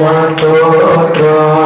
la sotra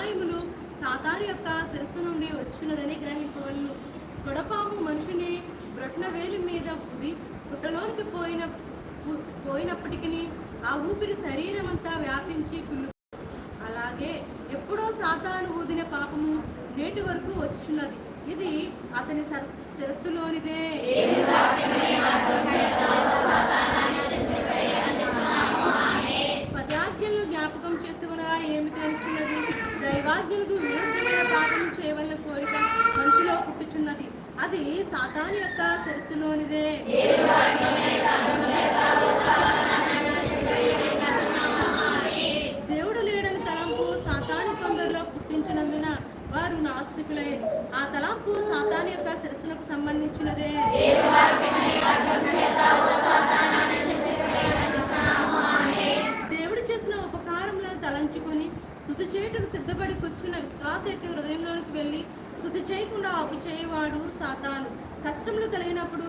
అన్ని సాతారు యొక్క శిరస్సు నుండి వచ్చినదని గ్రహింపవలను. కొడపాము మనిషిని బ్రట్న వేలి మీద ఉది పుట్టలోనికి పోయిన పోయినప్పటికీ ఆ ఊపిరి శరీరం అంతా వ్యాపించి కుళ్ళు. అలాగే ఎప్పుడో సాతాను ఊదిన పాపము నేటి వరకు వచ్చున్నది ఇది అతని సర- శిరస్సులోనిదే. చేయకుండా అప్పు చేయవాడు సాతాను. కష్టములు కలిగినప్పుడు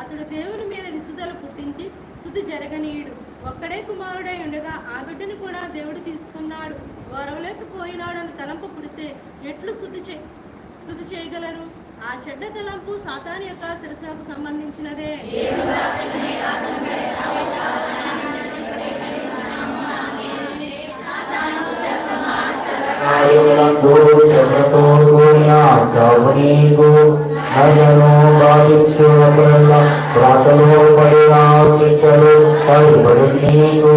అతడు దేవుని మీద విసుదల పుట్టించి స్థుతి జరగనీయుడు. ఒక్కడే కుమారుడై ఉండగా ఆ బిడ్డను కూడా దేవుడు తీసుకున్నాడు. వరవలేకపోయినాడు అని తలంపు పుడితే ఎట్లు స్థుతి చే స్థుతి చేయగలరు? ఆ చెడ్డ తలంపు సాతాను యొక్క శిరస్సులకు సంబంధించినదే. కూడిన సాగు నీకు నయను బాధిస్తున్నప్పుడల్ల ప్రాతలో పడిన శిక్షలు పలుబడి నీకు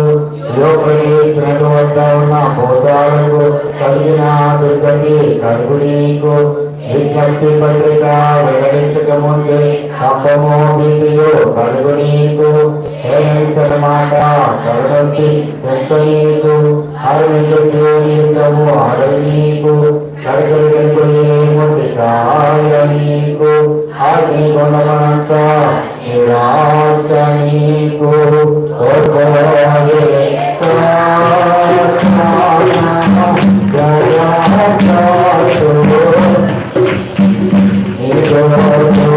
యోగేశ్వరుడు వద్ద ఉన్న భూతాలకు కలిగిన దుర్గతి కలుగు నీకు విజ్ఞప్తి పత్రిక వెల్లడించక ముందే అప్పమో భీతియో కలుగు నీకు హేళన మాట కరుణి నీకు అరవిందు జీవితము అడవి నీకు ఏముంది निरायणीको हरि गुणवंता निरासनीको भगवाने जया निरोध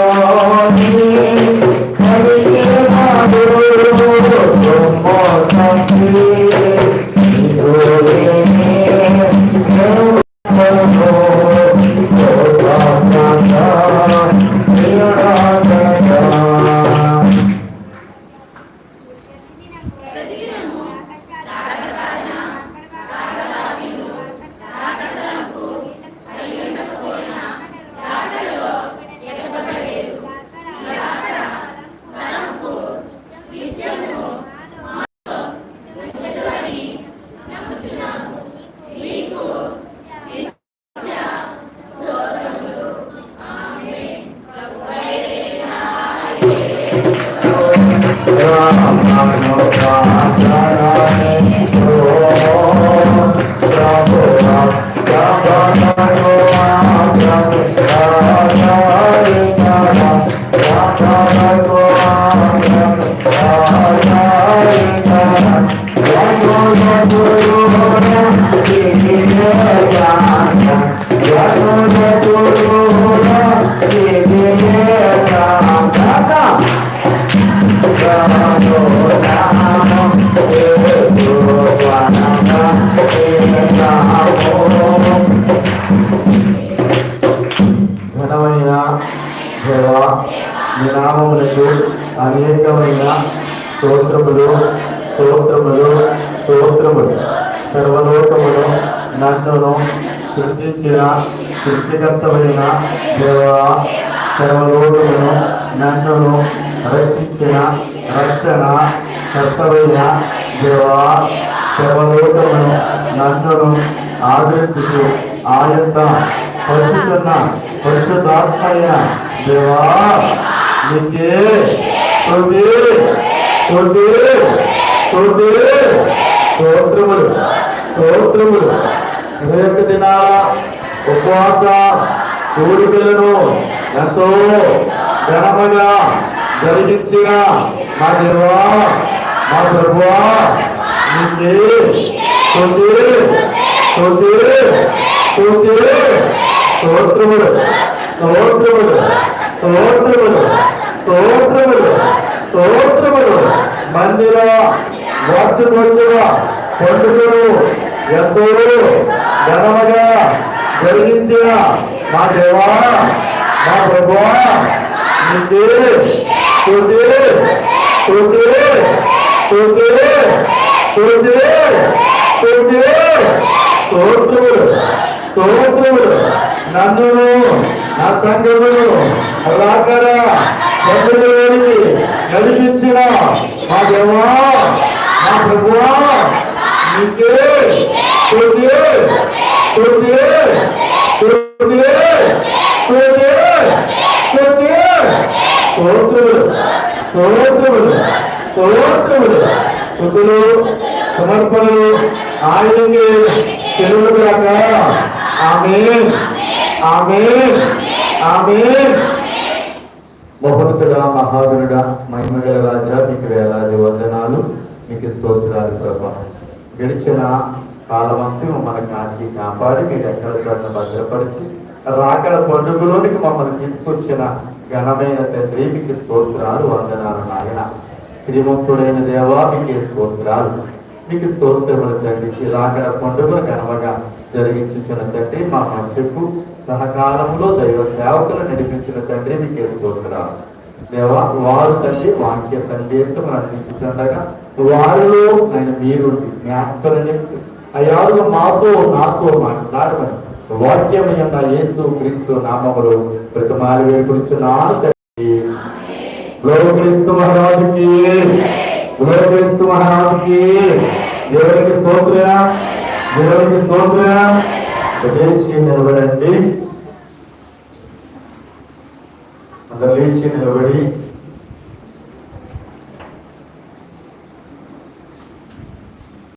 ఘనమైన సృష్టించిన సృష్టికర్తమైన దేవ సర్వలోకమును నన్నును రక్షించిన రక్షణ కర్తమైన దేవ సర్వలోకమును నన్నును ఆదరించుతూ ఆ యొక్క పరిశుద్ధ పరిశుద్ధాత్మైన దేవా నీకే స్తుతి స్తుతి స్తుతి స్తోత్రములు స్తోత్రములు వివేక దినాల ఉపవాస కోరికలను ఎంతో ఘనముగా జరిగించిన మా దేవా మా ప్రభువా నీకే స్తుతి స్తుతి స్తుతి స్తోత్రములు స్తోత్రములు స్తోత్రములు స్తోత్రములు స్తోత్రములు. మందిర వార్షికోత్సవ పండుగను ఎంతో ఘనముగా జరిగించిన మా దేవా మా ప్రభువా నీకే స్తుతి స్తుతి స్తుతి స్తుతి స్తుతి స్తోత్రములు స్తోత్రములు నన్నును నా సంఘమును రాకడ పండుగలోనికి నడిపించిన మా దేవా మా ప్రభువా నీకే స్తుతి స్తుతి స్తుతి స్తుతి స్తుతి స్తోత్రములు స్తోత్రములు స్తోత్రములు స్థుతులు సమర్పణలు ఆయనకి తెలుగు కాక ఆమె ఆమె ఆమె మహోన్నతుడా మహాగురుడా మహిమగల రాజా మీకు వేలాది వందనాలు మీకు స్తోత్రాలు ప్రభా గడిచిన కాలమంతా మమ్మల్ని కాచి కాపాడి మీరు ఎక్కడ చోట భద్రపరిచి రాకడ పండుగలోనికి మమ్మల్ని తీసుకొచ్చిన ఘనమైన తండ్రి మీకు స్తోత్రాలు వందనాలు నాయన. శ్రీమంతుడైన దేవా మీకే స్తోత్రాలు. మీకు స్తోత్రములు తండ్రి రాకడ పండుగ ఘనముగా జరిగించుచున్న తండ్రి మా మధ్యకు సహకారంలో దైవ సేవకులు నడిపించిన తండ్రి మీకే స్తోత్రాలు. దేవా వారు తండ్రి వాక్య సందేశం అందించుతుండగా వారిలో ఆయన మీరు జ్ఞాపకం అయ్యారు మాతో నాతో మాట్లాడమని వాక్యమైన యేసు క్రీస్తు నామములు ప్రతిమాలు వేడుకుంటున్నాను తండ్రి. క్రీస్తు మహారాజుకి క్రీస్తు మహారాజుకి దేవునికి స్తోత్ర దేవునికి స్తోత్ర లేచి నిలబడండి. అందరు లేచి నిలబడి